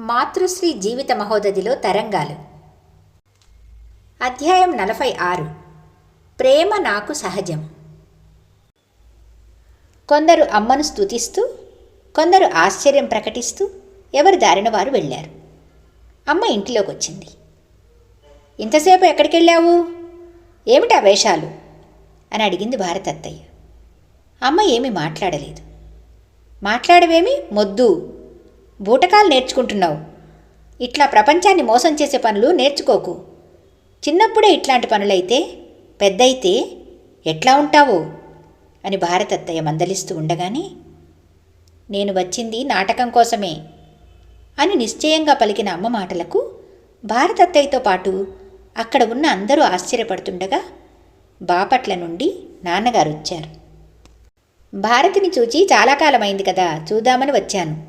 మాతృశ్రీ జీవిత మహోదధిలో తరంగాలు. అధ్యాయం నలభై ఆరు. ప్రేమ నాకు సహజం. కొందరు అమ్మను స్తుతిస్తూ కొందరు ఆశ్చర్యం ప్రకటిస్తూ ఎవరి దారిన వారు వెళ్ళారు. అమ్మ ఇంటిలోకి వచ్చింది ఇంతసేపు ఎక్కడికి వెళ్ళావు ఏమిటా వేషాలు? అని అడిగింది భారతత్తయ్య. అమ్మ ఏమీ మాట్లాడలేదు. మాట్లాడవేమి? మొద్దు. బూటకాలు నేర్చుకుంటున్నావు. ఇట్లా ప్రపంచాన్ని మోసం చేసే పనులు నేర్చుకోకు. చిన్నప్పుడే ఇట్లాంటి పనులైతే పెద్దయితే ఎట్లా ఉంటావో? అని భారతత్తయ్య మందలిస్తూ ఉండగానే నేను వచ్చింది నాటకం కోసమే అని నిశ్చయంగా పలికిన అమ్మ మాటలకు భారతత్తయ్యతో పాటు అక్కడ ఉన్న అందరూ ఆశ్చర్యపడుతుండగా బాపట్ల నుండి నాన్నగారు వచ్చారు. భారతిని చూచి చాలా కాలమైంది కదా చూద్దామని వచ్చాను.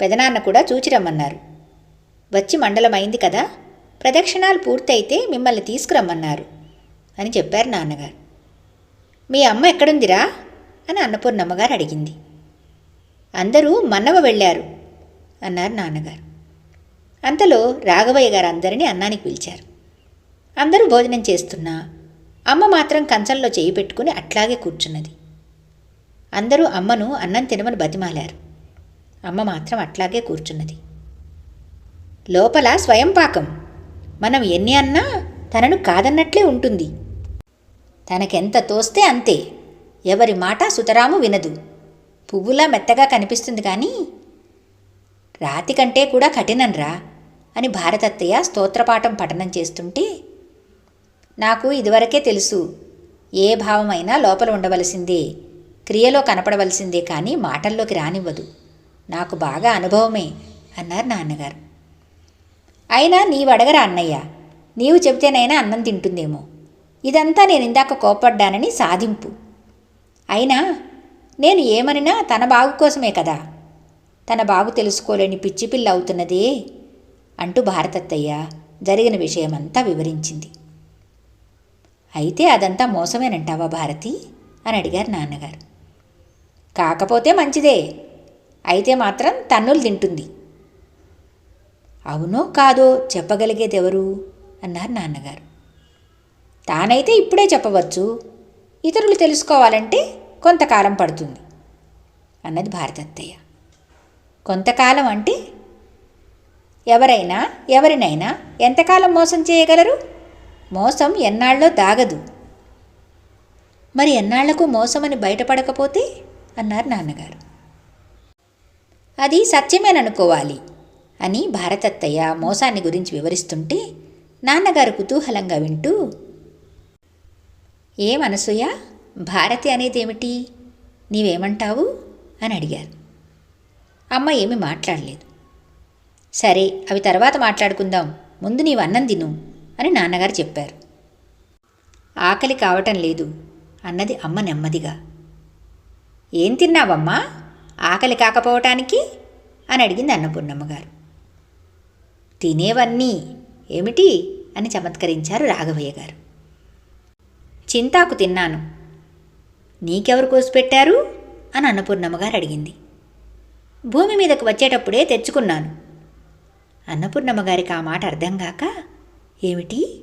పెదనాన్న కూడా చూచి రమ్మన్నారు వచ్చి మండలమైంది కదా ప్రదక్షిణాలు పూర్తయితే మిమ్మల్ని తీసుకురమ్మన్నారు అని చెప్పారు నాన్నగారు. మీ అమ్మ ఎక్కడుందిరా అని అన్నపూర్ణమ్మగారు అడిగింది. అందరూ మన్నవ వెళ్ళారు అన్నారు నాన్నగారు. అంతలో రాఘవయ్య గారు అందరినీ అన్నానికి పిలిచారు. అందరూ భోజనం చేస్తున్నా అమ్మ మాత్రం కంచంలో చేయి పెట్టుకుని అట్లాగే కూర్చున్నది. అందరూ అమ్మను అన్నం తినమని బతిమాలారు. అమ్మ మాత్రం అట్లాగే కూర్చున్నది. లోపల స్వయం పాకం. మనం ఎన్ని అన్నా తనను కాదన్నట్లే ఉంటుంది. తనకెంత తోస్తే అంతే. ఎవరి మాట సుతరాము వినదు. పువ్వులా మెత్తగా కనిపిస్తుంది కానీ రాతి కంటే కూడా కఠినంరా అని భారతత్తయ్య స్తోత్రపాఠం పఠనం చేస్తుంటే నాకు ఇదివరకే తెలుసు. ఏ భావమైనా లోపల ఉండవలసిందే. క్రియలో కనపడవలసిందే కానీ మాటల్లోకి రానివ్వదు. నాకు బాగా అనుభవమే అన్నారు నాన్నగారు. అయినా నీవు అడగరా అన్నయ్య. నీవు చెబితేనైనా అన్నం తింటుందేమో. ఇదంతా నేను ఇందాక కోపడ్డానని సాధింపు. అయినా నేను ఏమనినా తన బాగు కోసమే కదా. తన బాగు తెలుసుకోలేని పిచ్చి పిల్ల అవుతున్నదే అంటూ భారతత్తయ్య జరిగిన విషయమంతా వివరించింది. అయితే అదంతా మోసమేనంటావా భారతి? అని అడిగారు నాన్నగారు. కాకపోతే మంచిదే. అయితే మాత్రం తన్నులు తింటుంది. అవునో కాదో చెప్పగలిగేది ఎవరు అన్నారు నాన్నగారు. తానైతే ఇప్పుడే చెప్పవచ్చు. ఇతరులు తెలుసుకోవాలంటే కొంతకాలం పడుతుంది అన్నది భారతత్తయ్య. కొంతకాలం అంటే? ఎవరైనా ఎవరినైనా ఎంతకాలం మోసం చేయగలరు? మోసం ఎన్నాళ్ళలో దాగదు. మరి ఎన్నాళ్ళకు మోసమని బయటపడకపోతే? అన్నారు నాన్నగారు. అది సత్యమేననుకోవాలి అని భారతత్తయ్య మోసాన్ని గురించి వివరిస్తుంటే నాన్నగారు కుతూహలంగా వింటూ ఏమనసూయ భారతి అనేది ఏమిటి నీవేమంటావు? అని అడిగారు. అమ్మ ఏమీ మాట్లాడలేదు. సరే అవి తర్వాత మాట్లాడుకుందాం. ముందు నీవు అన్నం తిను అని నాన్నగారు చెప్పారు. ఆకలి కావటం లేదు అన్నది అమ్మ నెమ్మదిగా. ఏం తిన్నావమ్మా? ఆకలి కాకపోవటానికి? అని అడిగింది అన్నపూర్ణమ్మగారు తినేవన్నీ ఏమిటి? అని చమత్కరించారు రాఘవయ్య గారు. చింతాకు తిన్నాను. నీకెవరు కోసిపెట్టారు అని అన్నపూర్ణమ్మగారు అడిగింది. భూమి మీదకు వచ్చేటప్పుడే తెచ్చుకున్నాను. అన్నపూర్ణమ్మగారికి ఆ మాట అర్థం కాక ఏమిటి?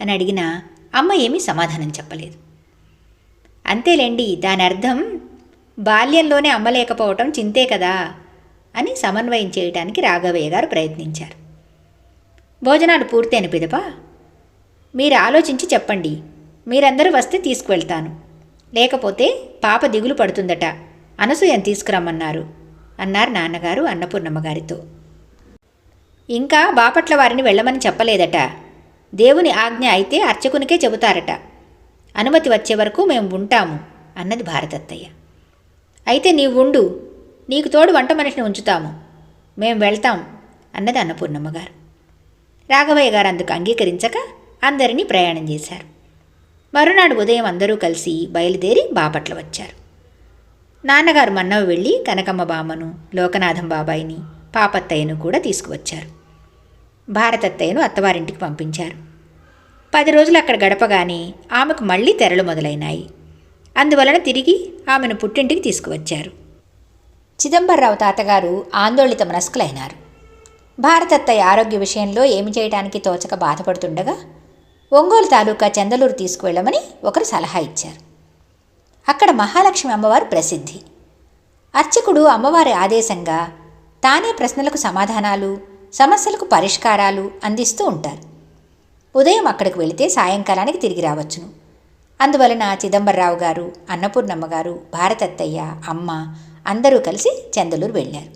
అని అడిగినా అమ్మ ఏమీ సమాధానం చెప్పలేదు. అంతేలేండి దాని అర్థం బాల్యంలోనే అమ్మలేకపోవటం చింతే కదా అని సమన్వయం చేయడానికి రాఘవయ్య గారు ప్రయత్నించారు. భోజనాలు పూర్తయిన పిదప మీరు ఆలోచించి చెప్పండి. మీరందరూ వస్తే తీసుకువెళ్తాను. లేకపోతే పాప దిగులు పడుతుందట. అనసూయను తీసుకురమ్మన్నారు అన్నారు నాన్నగారు అన్నపూర్ణమ్మగారితో ఇంకా బాపట్ల వారిని వెళ్ళమని చెప్పలేదట. దేవుని ఆజ్ఞ అయితే అర్చకునికే చెబుతారట. అనుమతి వచ్చే వరకు మేము ఉంటాము అన్నది భారతత్తయ్య. అయితే నీవు ఉండు నీకు తోడు వంట మనిషిని ఉంచుతాము. మేం వెళ్తాం అన్నది అన్నపూర్ణమ్మగారు రాఘవయ్య గారు అందుకు అంగీకరించక అందరినీ ప్రయాణం చేశారు. మరునాడు ఉదయం అందరూ కలిసి బయలుదేరి బాపట్ల వచ్చారు. నాన్నగారు మన్నవ వెళ్ళి కనకమ్మ బామ్మను లోకనాథం బాబాయిని పాపత్తయ్యను కూడా తీసుకువచ్చారు. భారతత్తయ్యను అత్తవారింటికి పంపించారు. పది రోజులు అక్కడ గడపగానే ఆమెకు మళ్ళీ తెరలు మొదలైనాయి. అందువలన తిరిగి ఆమెను పుట్టింటికి తీసుకువచ్చారు. చిదంబరరావు తాతగారు ఆందోళిత మనస్కులైనారు. భారతత్తయ్య ఆరోగ్య విషయంలో ఏమి చేయడానికి తోచక బాధపడుతుండగా ఒంగోలు తాలూకా చందలూరు తీసుకువెళ్ళమని ఒకరు సలహా ఇచ్చారు. అక్కడ మహాలక్ష్మి అమ్మవారు ప్రసిద్ధి. అర్చకుడు అమ్మవారి ఆదేశంగా తానే ప్రశ్నలకు సమాధానాలు సమస్యలకు పరిష్కారాలు అందిస్తూ ఉంటారు. ఉదయం అక్కడికి వెళితే సాయంకాలానికి తిరిగి రావచ్చును. అందువలన చిదంబరరావు గారు అన్నపూర్ణమ్మ గారు భారతత్తయ్య అమ్మ అందరూ కలిసి చందలూరు వెళ్ళారు.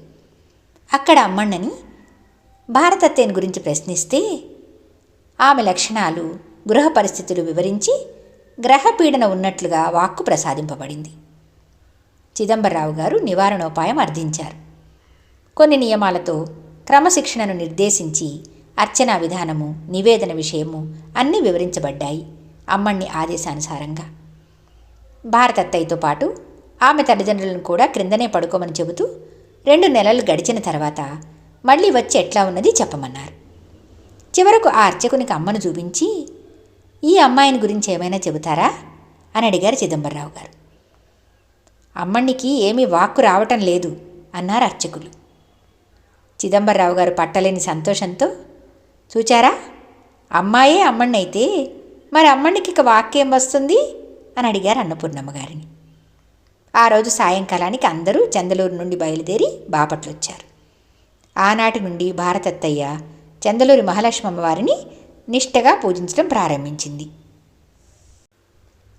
అక్కడ అమ్మన్నని భారతత్తయ్యని గురించి ప్రశ్నిస్తే ఆమె లక్షణాలు గృహ పరిస్థితులు వివరించి గ్రహపీడన ఉన్నట్లుగా వాక్కు ప్రసాదింపబడింది. చిదంబరరావు గారు నివారణోపాయం అర్థించారు. కొన్ని నియమాలతో క్రమశిక్షణను నిర్దేశించి అర్చనా విధానము నివేదన విషయము అన్నీ వివరించబడ్డాయి. అమ్మణ్ణి ఆదేశానుసారంగా. భారతత్తయ్యతో పాటు ఆమె తల్లిదండ్రులను కూడా క్రిందనే పడుకోమని చెబుతూ రెండు నెలలు గడిచిన తర్వాత మళ్ళీ వచ్చి ఎట్లా ఉన్నది చెప్పమన్నారు. చివరకు ఆ అర్చకునికి అమ్మను చూపించి ఈ అమ్మాయిని గురించి ఏమైనా చెబుతారా? అని అడిగారు చిదంబరరావు గారు. అమ్మణ్ణికి ఏమీ వాక్కు రావటం లేదు అన్నారు అర్చకులు. చిదంబరరావు గారు పట్టలేని సంతోషంతో చూచారా? అమ్మాయే అమ్మణ్ణైతే మరి అమ్మణ్ణికి ఇక వాక్యం వస్తుంది? అని అడిగారు అన్నపూర్ణమ్మ గారిని. ఆ రోజు సాయంకాలానికి అందరూ చందలూరు నుండి బయలుదేరి బాపట్లు వచ్చారు. ఆనాటి నుండి భారతత్తయ్య చందలూరి మహాలక్ష్మమ్మ వారిని నిష్టగా పూజించడం ప్రారంభించింది.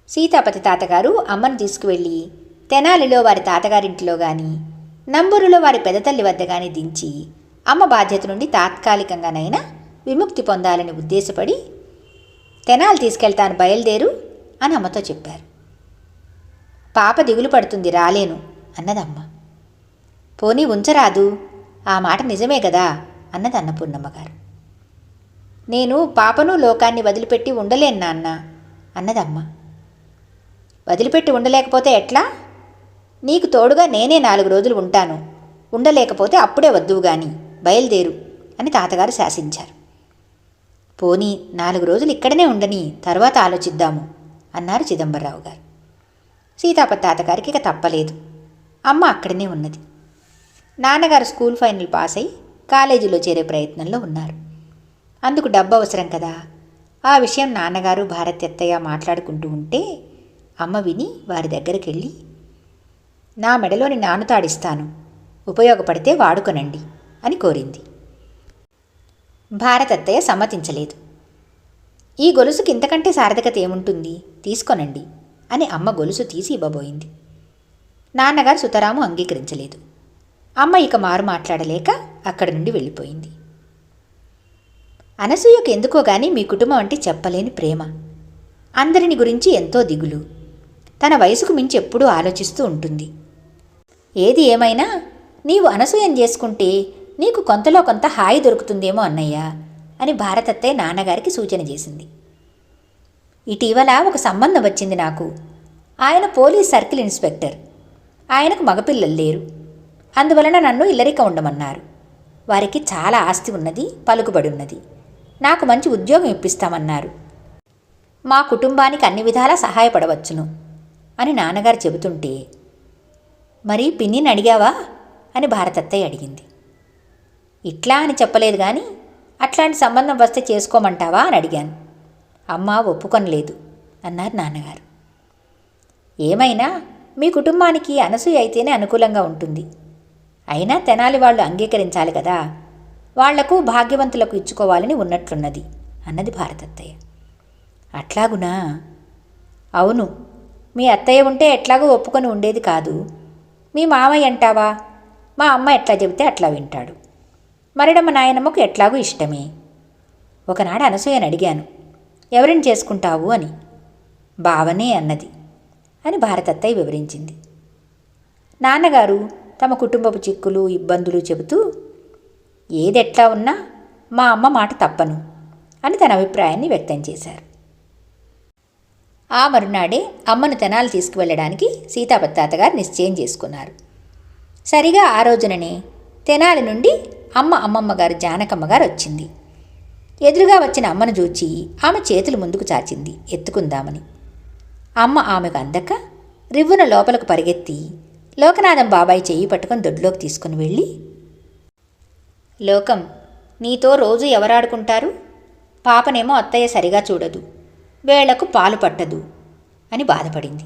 సీతాపతి తాతగారు అమ్మను తీసుకువెళ్ళి తెనాలిలో వారి తాతగారింటిలో గాని నంబూరులో వారి పెదతల్లి వద్ద గాని దించి అమ్మ బాధ్యత నుండి తాత్కాలికంగానైనా విముక్తి పొందాలని ఉద్దేశపడి తెనాలు తీసుకెళ్తాను బయలుదేరు అని అమ్మతో చెప్పారు. పాప దిగులు పడుతుంది రాలేను అన్నదమ్మ పోనీ ఉంచరాదు ఆ మాట నిజమే కదా అన్నది అన్నపూర్ణమ్మగారు నేను పాపను లోకాన్ని వదిలిపెట్టి ఉండలేను నాన్న అన్నదమ్మ వదిలిపెట్టి ఉండలేకపోతే ఎట్లా? నీకు తోడుగా నేనే నాలుగు రోజులు ఉంటాను ఉండలేకపోతే అప్పుడే వద్దువు గాని బయలుదేరు అని తాతగారు శాసించారు. పోనీ నాలుగు రోజులు ఇక్కడనే ఉండని తర్వాత ఆలోచిద్దాము అన్నారు చిదంబరరావు గారు. సీతాపతి తాతగారికి ఇక తప్పలేదు. అమ్మ అక్కడనే ఉన్నది. నాన్నగారు స్కూల్ ఫైనల్ పాస్ అయి కాలేజీలో చేరే ప్రయత్నంలో ఉన్నారు. అందుకు డబ్బు అవసరం కదా. ఆ విషయం నాన్నగారు భారత్ ఎత్తయ్య మాట్లాడుకుంటూ ఉంటే అమ్మ విని వారి దగ్గరికి వెళ్ళి నా మెడలోని నాను తాడిస్తాను ఉపయోగపడితే వాడుకొనండి అని కోరింది. భారతత్తయ్య సమ్మతించలేదు. ఈ గొలుసుకి ఇంతకంటే సార్థకత ఏముంటుంది? తీసుకొనండి అని అమ్మ గొలుసు తీసి ఇవ్వబోయింది. నాన్నగారు సుతరాము అంగీకరించలేదు. అమ్మ ఇక మారు మాట్లాడలేక అక్కడి నుండి వెళ్ళిపోయింది. అనసూయకు ఎందుకో గాని మీ కుటుంబం అంటే చెప్పలేని ప్రేమ. అందరిని గురించి ఎంతో దిగులు. తన వయసుకు మించి ఎప్పుడూ ఆలోచిస్తూ ఉంటుంది. ఏది ఏమైనా నీవు అనసూయం చేసుకుంటే నీకు కొంతలో కొంత హాయి దొరుకుతుందేమో అన్నయ్య అని భారతత్తయ్య నాన్నగారికి సూచన చేసింది. ఇటీవల ఒక సంబంధం వచ్చింది నాకు. ఆయన పోలీస్ సర్కిల్ ఇన్స్పెక్టర్. ఆయనకు మగపిల్లలు లేరు. అందువలన నన్ను ఇల్లరిక ఉండమన్నారు. వారికి చాలా ఆస్తి ఉన్నది పలుకుబడి ఉన్నది. నాకు మంచి ఉద్యోగం ఇప్పిస్తామన్నారు. మా కుటుంబానికి అన్ని విధాలా సహాయపడవచ్చును అని నాన్నగారు చెబుతుంటే మరి పిన్నిని అడిగావా? అని భారతత్తయ్య అడిగింది. ఇట్లా అని చెప్పలేదు కానీ అట్లాంటి సంబంధం వస్తే చేసుకోమంటావా అని అడిగాను. అమ్మ ఒప్పుకొనలేదు అన్నారు నాన్నగారు. ఏమైనా? మీ కుటుంబానికి అనసూయ అయితేనే అనుకూలంగా ఉంటుంది. అయినా తెనాలి వాళ్ళు అంగీకరించాలి కదా. వాళ్ళకు భాగ్యవంతులకు ఇచ్చుకోవాలని ఉన్నట్లున్నది అన్నది భారతత్తయ్య. అట్లాగునా? అవును. మీ అత్తయ్య ఉంటే ఎట్లాగో ఒప్పుకొని ఉండేది కాదు. మీ మామయ్య అంటావా? మా అమ్మ ఎట్లా చెబితే అట్లా వింటాడు. మరిడమ్మ నాయనమ్మకు ఎట్లాగూ ఇష్టమే. ఒకనాడు అనసూయని అడిగాను ఎవరిని చేసుకుంటావు అని. బావనే అన్నది అని భారతత్తయ్య వివరించింది. నాన్నగారు తమ కుటుంబపు చిక్కులు ఇబ్బందులు చెబుతూ ఏదెట్లా ఉన్నా మా అమ్మ మాట తప్పను అని తన అభిప్రాయాన్ని వ్యక్తం చేశారు. ఆ మరునాడే అమ్మను తెనాలు తీసుకువెళ్ళడానికి సీతాపతి తాతగారు నిశ్చయం చేసుకున్నారు. సరిగా ఆ రోజుననే తెనాలి నుండి అమ్మ అమ్మమ్మ గారు జానకమ్మ గారు వచ్చింది. ఎదురుగా వచ్చిన అమ్మను చూచి ఆమె చేతులు ముందుకు చాచింది. ఎత్తుకుందామని. అమ్మ ఆమెకు అందక రివ్వున లోపలకు పరిగెత్తి లోకనాథం బాబాయి చెయ్యి పట్టుకొని దొడ్లోకి తీసుకుని వెళ్ళి లోకం నీతో రోజు ఎవరాడుకుంటారు? పాపనేమో అత్తయ్య సరిగా చూడదు. వేళకు పాలు పట్టదు అని బాధపడింది.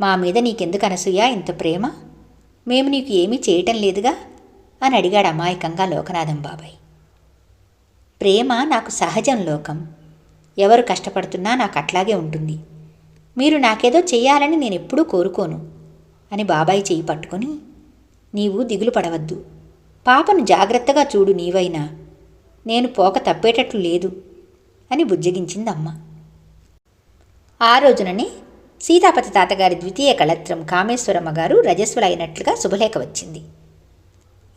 మా మీద నీకెందుకు అనసూయ? ఇంత ప్రేమ? మేము నీకు ఏమీ చేయటం లేదుగా? అని అడిగాడు అమాయకంగా లోకనాథం బాబాయ్. ప్రేమ నాకు సహజం లోకం. ఎవరు కష్టపడుతున్నా నాకు అట్లాగే ఉంటుంది. మీరు నాకేదో చెయ్యాలని నేను ఎప్పుడూ కోరుకోను అని బాబాయ్ చెయ్యి పట్టుకొని నీవు దిగులు పడవద్దు. పాపను జాగ్రత్తగా చూడు నీవైనా. నేను పోక తప్పేటట్లు లేదు అని బుజ్జగించిందమ్మ. ఆ రోజుననే సీతాపతి తాతగారి ద్వితీయ కళత్రం కామేశ్వరమ్మ గారు రజస్వలైనట్లుగా శుభలేఖ వచ్చింది.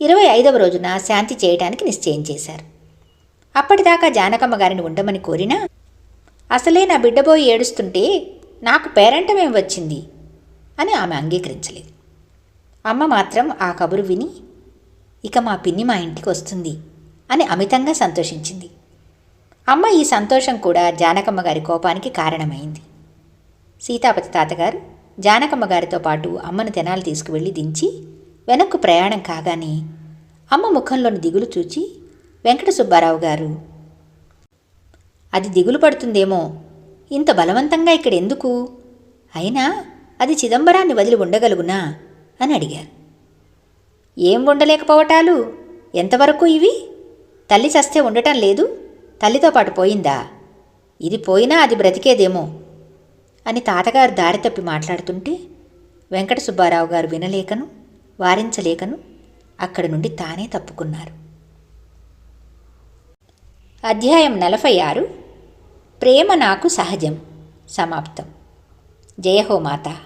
ఇరవై ఐదవ రోజున శాంతి చేయటానికి నిశ్చయం చేశారు. అప్పటిదాకా జానకమ్మ గారిని ఉండమని కోరినా అసలే నా బిడ్డబోయి ఏడుస్తుంటే నాకు పేరంటమేం వచ్చింది? అని ఆమె అంగీకరించలేదు. అమ్మ మాత్రం ఆ కబురు విని ఇక మా పిన్ని మా ఇంటికి వస్తుంది అని అమితంగా సంతోషించింది. అమ్మ ఈ సంతోషం కూడా జానకమ్మ గారి కోపానికి కారణమైంది. సీతాపతి తాతగారు జానకమ్మ గారితో పాటు అమ్మను తెనాలు తీసుకువెళ్ళి దించి వెనక్కు ప్రయాణం కాగానే అమ్మ ముఖంలోని దిగులు చూచి వెంకట సుబ్బారావు గారు అది దిగులు పడుతుందేమో ఇంత బలవంతంగా ఇక్కడ ఎందుకు? అయినా అది చిదంబరాన్ని వదిలి ఉండగలుగునా? అని అడిగారు. ఏం ఉండలేకపోవటాలు? ఎంతవరకు ఇవి? తల్లి చస్తే ఉండటం లేదు తల్లితో పాటు పోయిందా? ఇది పోయినా అది బ్రతికేదేమో? అని తాతగారు దారి తప్పి మాట్లాడుతుంటే వెంకట సుబ్బారావు గారు వినలేకను వారించలేకను అక్కడి నుండి తానే తప్పుకున్నారు. అధ్యాయం నలభై ఆరు. ప్రేమ నాకు సహజం. సమాప్తం. జయహోమాత